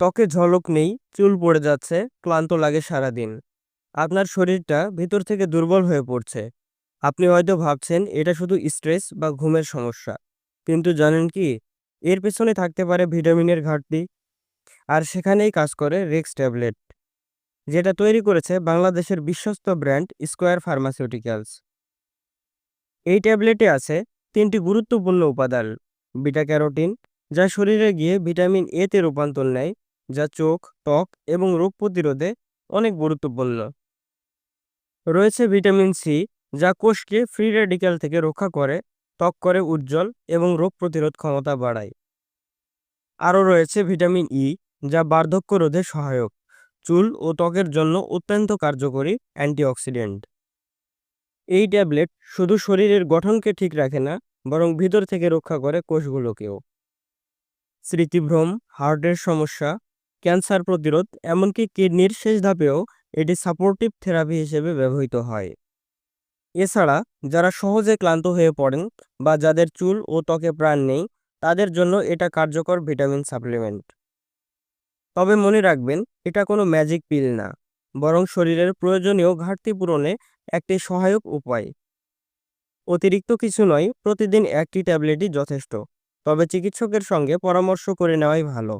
ত্বকে ঝলক নেই, চুল পড়ে যাচ্ছে, ক্লান্ত লাগে সারাদিন। আপনার শরীরটা ভিতর থেকে দুর্বল হয়ে পড়ছে। আপনি হয়তো ভাবছেন, এটা শুধু স্ট্রেস বা ঘুমের সমস্যা। কিন্তু জানেন কি, এর পেছনে থাকতে পারে ভিটামিনের ঘাটতি। আর সেখানেই কাজ করে রেক্স ট্যাবলেট, যেটা তৈরি করেছে বাংলাদেশের বিশ্বস্ত ব্র্যান্ড স্কোয়ার ফার্মাসিউটিক্যালস। এই ট্যাবলেটে আছে তিনটি গুরুত্বপূর্ণ উপাদান, বিটা ক্যারোটিন, যা শরীরে গিয়ে ভিটামিন এতে রূপান্তর নেয় যা চোখ, ত্বক এবং রোগ প্রতিরোধে অনেক গুরুত্বপূর্ণ। রয়েছে ভিটামিন সি, যা কোষকে ফ্রি রেডিক্যাল থেকে রক্ষা করে, ত্বক করে উজ্জ্বল এবং রোগ প্রতিরোধ ক্ষমতা বাড়ায়। আরও রয়েছে ভিটামিন ই, যা বার্ধক্য রোধে সহায়ক। চুল ও ত্বকের জন্য অত্যন্ত কার্যকরী অ্যান্টিঅক্সিডেন্ট। এই ট্যাবলেট শুধু শরীরের গঠনকে ঠিক রাখে না, বরং ভিতর থেকে রক্ষা করে কোষগুলোকেও। স্মৃতিভ্রম, হার্টের সমস্যা ক্যান্সার প্রতিরোধ, এমনকি কিডনির শেষ ধাপেও এটি সাপোর্টিভ থেরাপি হিসেবে ব্যবহৃত হয়। এছাড়া, যারা সহজে ক্লান্ত হয়ে পড়েন বা যাদের চুল ও ত্বকে প্রাণ নেই, তাদের জন্য এটা কার্যকর ভিটামিন সাপ্লিমেন্ট। তবে মনে রাখবেন, এটা কোনো ম্যাজিক পিল না, বরং শরীরের প্রয়োজনীয় ঘাটতি পূরণে একটি সহায়ক উপায়। অতিরিক্ত কিছু নয়, প্রতিদিন একটি ট্যাবলেটই যথেষ্ট, তবে চিকিৎসকের সঙ্গে পরামর্শ করে নেওয়াই ভালো।